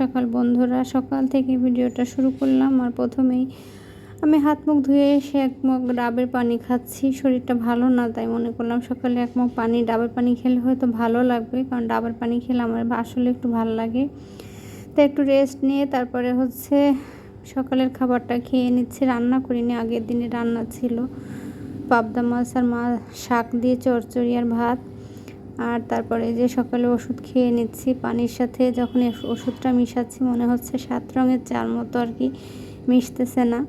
সকাল বন্ধুরা। সকাল থেকে ভিডিওটা শুরু করলাম আর প্রথমেই আমি হাত মুখ ধুয়ে এসে এক মগ ডাবের পানি খাচ্ছি। শরীরটা ভালো না, তাই মনে করলাম সকালে এক মগ পানি, ডাবের পানি খেলে হয়তো ভালো লাগবে, কারণ ডাবের পানি খেলে আমার আসলে একটু ভালো লাগে। তো একটু রেস্ট নিয়ে তারপরে হচ্ছে সকালের খাবারটা খেয়ে নিচ্ছি, রান্না করিনি, আগের দিনে রান্না ছিল। পাবদা মাছ আর মা শাক দিয়ে চচ্চড়ি আর ভাত। আর তারপরে যে সকালে ওষুধ খেয়ে নিচ্ছি, পানির সাথে যখন ওষুধটা মিশাচ্ছি, মনে হচ্ছে সাত রঙের চার মতো আর কি মিশতেছে না।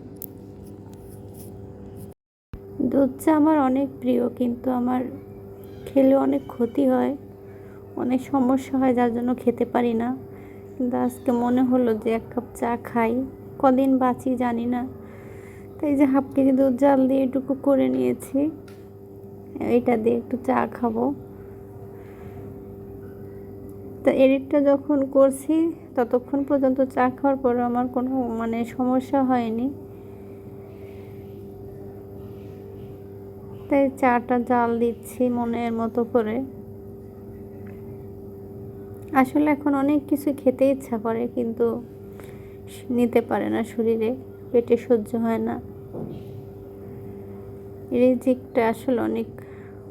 দুধ চা আমার অনেক প্রিয়, কিন্তু আমার খেলে অনেক ক্ষতি হয়, অনেক সমস্যা হয়, যার জন্য খেতে পারি না। কিন্তু আজকে মনে হলো যে এক কাপ চা খাই, কদিন বাঁচি জানি না। তাই যে হাফ কেজি দুধ জাল দিয়ে এটুকু করে নিয়েছি এটা দিয়ে একটু চা খাব। তো এডিটটা যখন করছি, ততক্ষণ পর্যন্ত চা খাওয়ার পর আমার কোনো মানে সমস্যা হয়নি। তাই চাটা জাল দিচ্ছি মনের মতো করে। আসলে এখন অনেক কিছু খেতে ইচ্ছা করে, কিন্তু নিতে পারে না শরীরে, পেটে সহ্য হয় না। রিজিকটা আসলে অনেক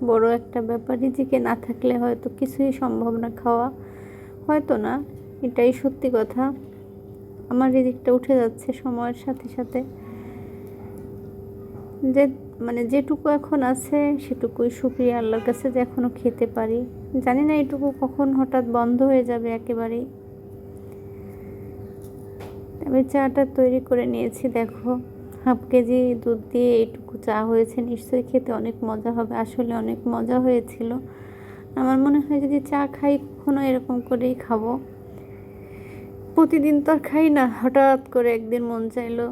বড় একটা ব্যাপার। রিজিকে না থাকলে হয়তো কিছুই সম্ভব না খাওয়া। হয়তো না, এটাই সত্যি কথা। আমার রিজিকটা উঠে যাচ্ছে সময়ের সাথে সাথে। যে মানে যেটুকু এখন আছে, সেটুকুই সুপ্রিয়া আল্লাহর কাছে যে এখনও খেতে পারি। জানি না এটুকু কখন হঠাৎ বন্ধ হয়ে যাবে একেবারেই। আমি চাটা তৈরি করে নিয়েছি, দেখো। হাফ কেজি দুধ দিয়ে এইটুকু চা হয়েছে, নিশ্চয়ই খেতে অনেক মজা হবে, আসলে অনেক মজা হয়েছিল। আমার মনে হয় যদি চা খাই, কখনো এরকম করেই খাব। প্রতিদিন তো আর খাই না, হঠাৎ করে একদিন মন চাইলো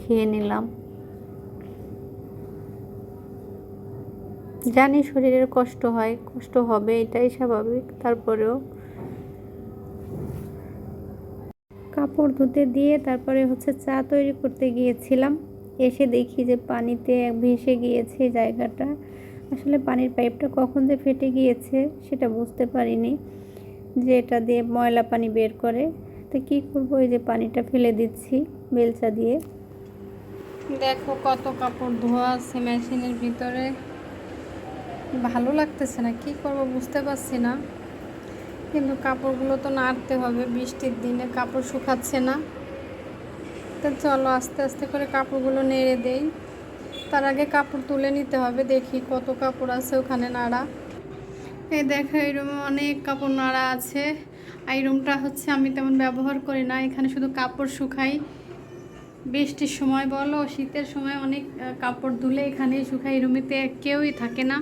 খেয়ে নিলাম। জানি শরীরের কষ্ট হয়, কষ্ট হবে, এটাই স্বাভাবিক, তারপরেও কাপড় ধুতে দিয়ে তারপরে হচ্ছে চা তৈরি করতে গিয়েছিলাম। এসে দেখি যে পানিতে ভেসে গিয়েছে জায়গাটা। আসলে পানির পাইপটা কখন যে ফেটে গিয়েছে সেটা বুঝতে পারিনি, যে এটা দিয়ে ময়লা পানি বের করে। তো কী করব? এই যে পানিটা ফেলে দিচ্ছি বেলচা দিয়ে। দেখো কত কাপড় ধোয়া আছে মেশিনের ভিতরে। ভালো লাগতেছে না, কি করব বুঝতে পারছি না। কিন্তু কাপড়গুলো তো নাড়তে হবে, বৃষ্টির দিনে কাপড় শুকাচ্ছে না। তো চলো আস্তে আস্তে করে কাপড়গুলো নেড়ে দেই। তার আগে কাপড় তুলে নিতে হবে, দেখি কত কাপড় আছে ওখানে নাড়া। এই দেখো, এই রুমে অনেক কাপড় নাড়া আছে। এই রুমটা হচ্ছে আমি তেমন ব্যবহার করি না, এখানে শুধু কাপড় শুকাই। বৃষ্টির সময় বলো, শীতের সময় অনেক কাপড় ধুলে এখানে শুকাই রুমেতে কেউই থাকে না।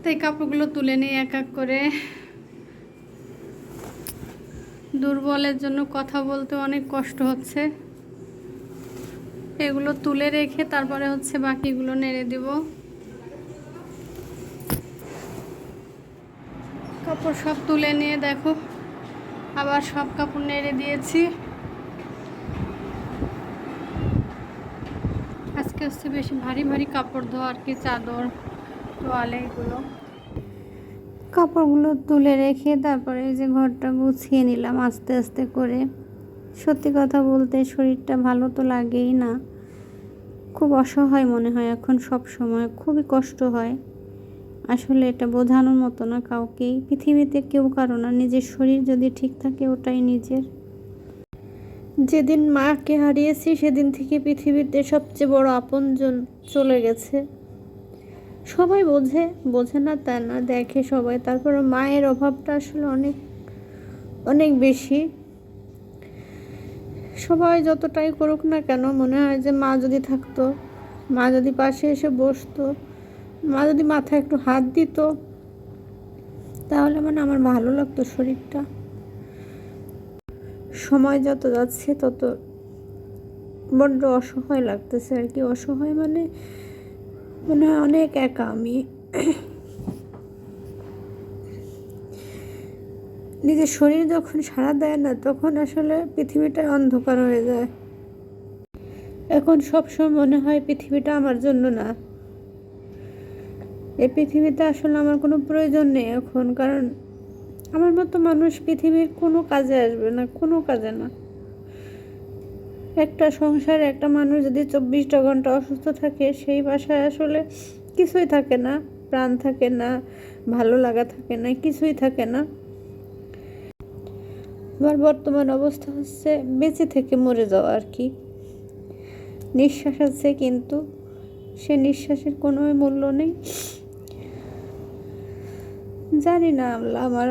তো এই কাপড়গুলো তুলে নিই এক এক করে। দুর্বলের জন্য কথা বলতে অনেক কষ্ট হচ্ছে। এগুলো তুলে রেখে তারপরে হচ্ছে বাকিগুলো নেড়ে দেব। কাপড় সব তুলে নিয়ে দেখো, আবার সব কাপড় নেড়ে দিয়েছি। আজকে হচ্ছে বেশি ভারী ভারী কাপড় ধোয়া আর কি চাদর, তোয়ালে এগুলো। কাপড়গুলো তুলে রেখে তারপরে যে ঘরটা গুছিয়ে নিলাম আস্তে আস্তে করে। সত্যি কথা বলতে শরীরটা ভালো তো লাগেই না। খুব অসহায় মনে হয় এখন সব সময়, খুবই কষ্ট হয়। আসলে এটা বোঝানোর মতো না কাউকেই। পৃথিবীতে কেউ কারও না, নিজের শরীর যদি ঠিক থাকে ওটাই নিজের। যেদিন মাকে হারিয়েছি, সেদিন থেকে পৃথিবীতে সবচেয়ে বড় আপনজন চলে গেছে। সবাই বোঝে বোঝে না তা না, দেখে সবাই। তারপরে মায়ের অভাবটা আসলে অনেক অনেক বেশি। সবাই যতটাই করুক না কেন, মনে হয় যে মা যদি থাকতো, মা যদি পাশে এসে বসতো, মা যদি মাথায় একটু হাত দিত, তাহলে মানে আমার ভালো লাগতো শরীরটা। সময় যত যাচ্ছে তত বড্ড অসহায় লাগতেছে আর কি। অসহায় মানে মনে হয় অনেক একা আমি। নিজের শরীর যখন সাড়া দেয় না, তখন আসলে পৃথিবীটা অন্ধকার হয়ে যায়। এখন সবসময় মনে হয় পৃথিবীটা আমার জন্য না। এই পৃথিবীতে আসলে আমার কোনো প্রয়োজন নেই এখন, কারণ আমার মতো মানুষ পৃথিবীর কোনো কাজে আসবে না, কোনো কাজে না। একটা সংসারে একটা মানুষ যদি চব্বিশটা ঘণ্টা অসুস্থ থাকে, সেই বাসায় আসলে কিছুই থাকে না, প্রাণ থাকে না, ভালো লাগা থাকে না, কিছুই থাকে না। আমার বর্তমান অবস্থা হচ্ছে বেঁচে থেকে মরে যাওয়া আর কি। নিঃশ্বাস আছে কিন্তু সে নিঃশ্বাসের কোনো মূল্য নেই। জানি না আল্লাহ আমার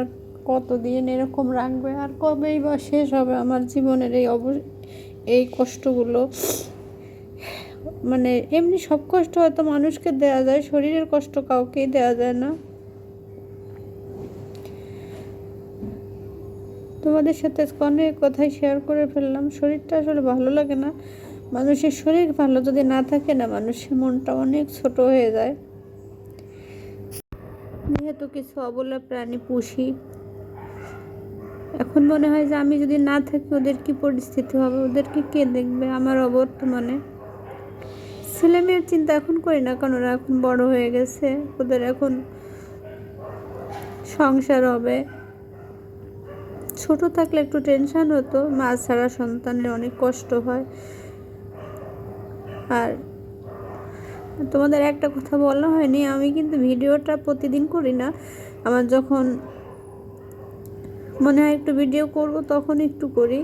কতদিন এরকম রাখবে, আর কবেই বা শেষ হবে আমার জীবনের এই অব এই কষ্টগুলো। মানে এমনি সব কষ্ট হয়তো মানুষকে দেওয়া যায়, শরীরের কষ্ট কাউকেই দেওয়া যায় না। তোমাদের সাথে অনেক কথাই শেয়ার করে ফেললাম। শরীরটা আসলে ভালো লাগে না। মানুষের শরীর ভালো যদি না থাকে না, মানুষের মনটা অনেক ছোট হয়ে যায়। যেহেতু কিছু অবলা প্রাণী পুষি, এখন মনে হয় যে আমি যদি না থাকি, ওদের কি পরিস্থিতি হবে? ওদেরকে কে দেখবে আমার অবর্তমানে? ছেলে মেয়ের চিন্তা এখন করি না কারণ ওরা এখন বড় হয়ে গেছে। ওদের এখন সংসার হবে। ছোট থাকলে একটু টেনশান হতো, মা ছাড়া সন্তানের অনেক কষ্ট হয়। আর তোমাদের একটা কথা বলা হয়নি, আমি কিন্তু ভিডিওটা প্রতিদিন করি না। আমার যখন মনে হয় একটু ভিডিও করব, তখন একটু করি।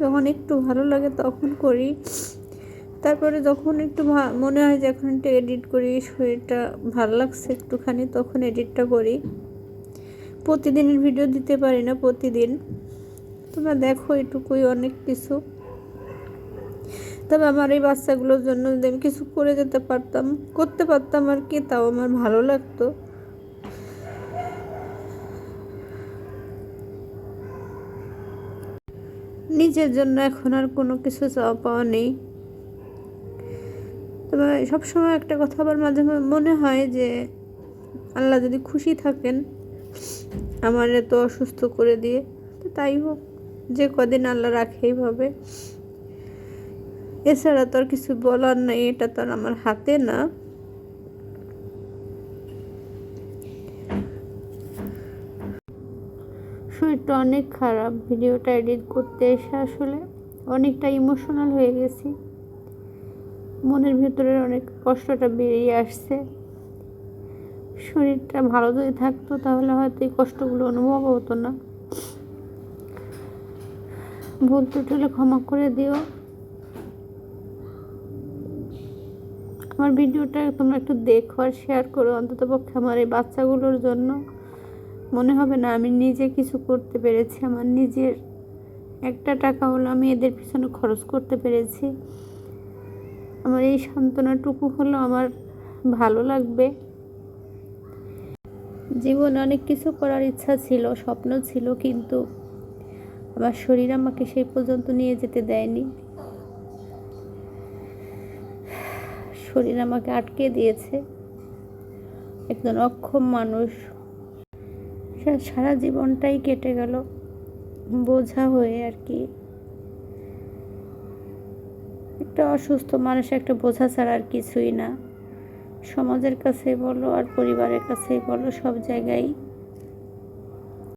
যখন একটু ভালো লাগে তখন করি। তারপরে যখন একটু মনে হয় যে এখন একটু এডিট করি, শরীরটা ভালো লাগছে একটুখানি, তখন এডিটটা করি। প্রতিদিনের ভিডিও দিতে পারি না প্রতিদিন। তোমরা দেখো এটুকুই অনেক কিছু। তবে আমার এই বাচ্চাগুলোর জন্য যদি আমি কিছু করে যেতে পারতাম, করতে পারতাম আর কি, তাও আমার ভালো লাগতো। নিজের জন্য এখন আর কোনো কিছু চাওয়া পাওয়া নেই। তবে সবসময় একটা কথা আবার মাঝে মনে হয় যে, আল্লাহ যদি খুশি থাকেন আমার এত অসুস্থ করে দিয়ে, তো তাই হোক, যে কদিন আল্লাহ রাখে এইভাবে। এছাড়া তো আর কিছু বলার নাই, এটা তো আর আমার হাতে না। শরীরটা অনেক খারাপ, ভিডিওটা এডিট করতে এসে আসলে অনেকটা ইমোশনাল হয়ে গেছি। মনের ভেতরে অনেক কষ্টটা বেরিয়ে আসছে। শরীরটা ভালো যদি থাকতো, তাহলে হয়তো এই কষ্টগুলো অনুভব হতো না। ভুল টুটলে ক্ষমা করে দিও। আমার ভিডিওটা তোমরা একটু দেখো আর শেয়ার করো। অন্তত পক্ষে আমার এই বাচ্চাগুলোর জন্য। মনে হবে না আমি নিজে কিছু করতে পেরেছি। আমার নিজের একটা টাকা হলো আমি এদের পিছনে খরচ করতে পেরেছি। আমার এই সান্ত্বনাটুকু হলো আমার ভালো লাগবে। জীবনে অনেক কিছু করার ইচ্ছা ছিল, স্বপ্ন ছিল, কিন্তু আমার শরীর আমাকে সেই পর্যন্ত নিয়ে যেতে দেয়নি। শরীর আমাকে আটকে দিয়েছে। একজন অক্ষম মানুষ। সারা জীবনটাই কেটে গেল, বোঝা হয়ে আর কি। একটা অসুস্থ মানুষ, একটা বোঝা ছাড়া আর কিছুই না। সমাজের কাছে বলো আর পরিবারের কাছে বলো সব জায়গায়